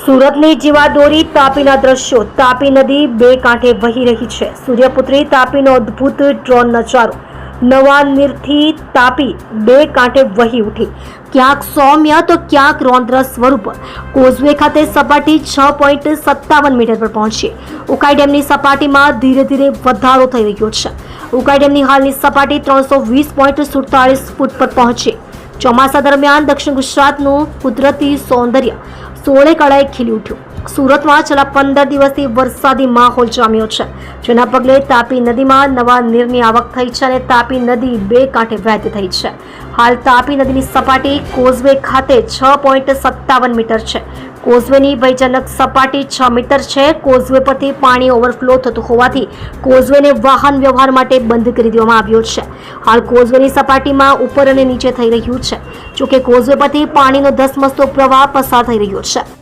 સુરતની જીવાદોરી તાપીના દ્રશ્યો. તાપી નદી બે કાંઠે વહી રહી છે. સૂર્યપુત્રી તાપીનો અદ્ભુત ડ્રોન નજારો. નવા નીરથી તાપી બે કાંઠે વહી ઉઠી. ક્યાંક સૌમ્ય તો ક્યાંક રૌદ્ર સ્વરૂપ. કોઝવે ખાતે સપાટી છ પોઈન્ટ સત્તાવન મીટર પર પહોંચી. ઉકાઈ ડેમની સપાટીમાં ધીરે ધીરે વધારો થઈ રહ્યો છે. ઉકાઈ ડેમની હાલની સપાટી ત્રણસો વીસ પોઈન્ટ સુડતાલીસ ફૂટ પર પહોંચી. ચોમાસા દરમિયાન દક્ષિણ ગુજરાતનું કુદરતી સૌંદર્ય સોળે કળાએ ખીલી ઉઠ્યું સુરતમાં છેલ્લા પંદર દિવસથી વરસાદી માહોલ જામ્યો છે. જેના પગલે તાપી નદીમાં નવા નીરની આવક થઈ છે અને તાપી નદી બે કાંઠે વહેતી થઈ છે. હાલ તાપી નદીની સપાટી કોઝવે ખાતે છ પોઈન્ટ સત્તાવન મીટર છે. કોઝવેની ભયજનક સપાટી છ મીટર છે. કોઝવે પરથી પાણી ઓવરફ્લો થતું હોવાથી કોઝવેને વાહન વ્યવહાર માટે બંધ કરી દેવામાં આવ્યો છે. હાલ કોઝવેની સપાટીમાં ઉપર અને નીચે થઈ રહ્યું છે. જોકે કોઝવે પરથી પાણીનો ધસમસતો પ્રવાહ પસાર થઈ રહ્યો છે.